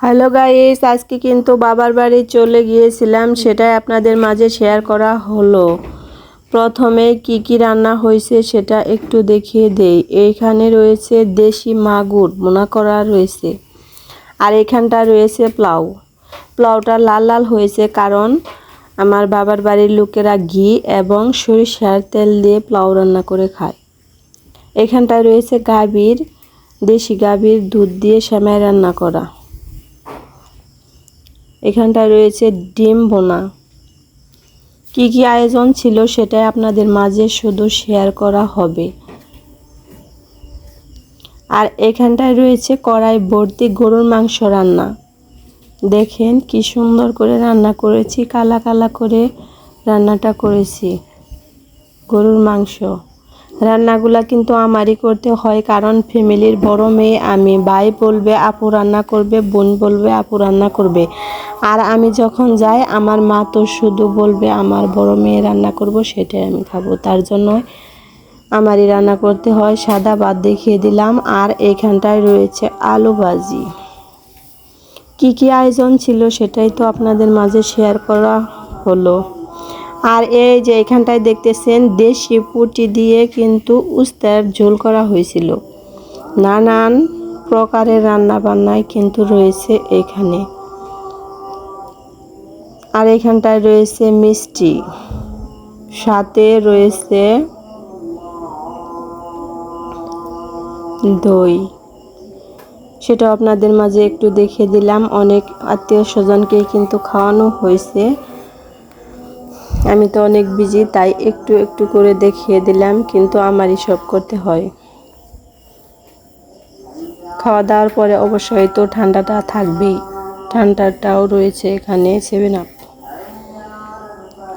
Hello guys, আজকে কিন্তু বাবার বাড়ি চলে গিয়েছিলাম, সেটাই আপনাদের মাঝে শেয়ার করা হলো। প্রথমে কি কি রান্না হয়েছে সেটা একটু দেখিয়ে দেই। এইখানে রয়েছে দেশি মাগুর মোনা করা রয়েছে। আর এখানটা রয়েছে প্লাউ প্লাউটা লাল লাল হয়েছে কারণ আমার বাবার বাড়ির লোকেরা ঘি এবং সরিষার তেল দিয়ে প্লাউ রান্না করে খায়। এখানটায় রয়েছে গাভীর, দেশি গাভীর দুধ দিয়ে সেমাই রান্না করা। এখানটায় রয়েছে ডিম বোনা কি কি আয়োজন ছিল সেটাই আপনাদের মাঝে শুধু শেয়ার করা হবে। আর এখানটায় রয়েছে কড়াই ভর্তি গরুর মাংস রান্না। দেখেন কি সুন্দর করে রান্না করেছি, কালা কালা করে রান্নাটা করেছি গরুর মাংস। রান্নাগুলা কিন্তু আমারই করতে হয়, কারণ ফ্যামিলির বড় মেয়ে, আমি ভাই বলবে, আপু রান্না করবে, বোন বলবে, আপু রান্না করবে। আর আমি যখন যাই, আমার মা তো শুধু বলবে, আমার বড় মেয়ে রান্না করব, সেটাই আমি খাব। তার জন্য আমারই রান্না করতে হয়, সাদা ভাত দেখিয়ে দিলাম, আর এইখানটায় রয়েছে আলু ভাজি। কি কি আয়োজন ছিল সেটাই তো আপনাদের মাঝে শেয়ার করা হলো। আর এই যে এখানটায় দেখতেছেন দেশি পুটি দিয়ে কিন্তু উস্তার ঝোল করা হয়েছিল। নানান প্রকারের রান্না বান্নায় কিন্তু রয়েছে এখানে। আর এখানটায় রয়েছে মিষ্টি, সাথে রয়েছে দই। সেটা আপনাদের মাঝে একটু দেখিয়ে দিলাম। অনেক আত্মীয় স্বজনকে কিন্তু খাওয়ানো হয়েছে। আমি তো অনেক বিজি তাই একটু একটু করে দেখিয়ে দিলাম, কিন্তু আমারই সব করতে হয়। খাওয়া দাওয়ার পরে অবশ্যই তো ঠান্ডাটা থাকবেই। ঠান্ডাটাও রয়েছে এখানে সেভেন আপ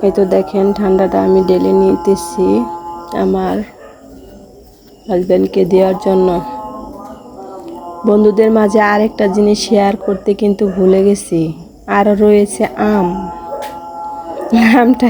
এই তো দেখেন, ঠান্ডাটা আমি ডেলে নিতেছি আমার হাজব্যান্ডকে দেওয়ার জন্য। বন্ধুদের মাঝে আরেকটা জিনিস শেয়ার করতে কিন্তু ভুলে গেছি। আরও রয়েছে আম। আমটা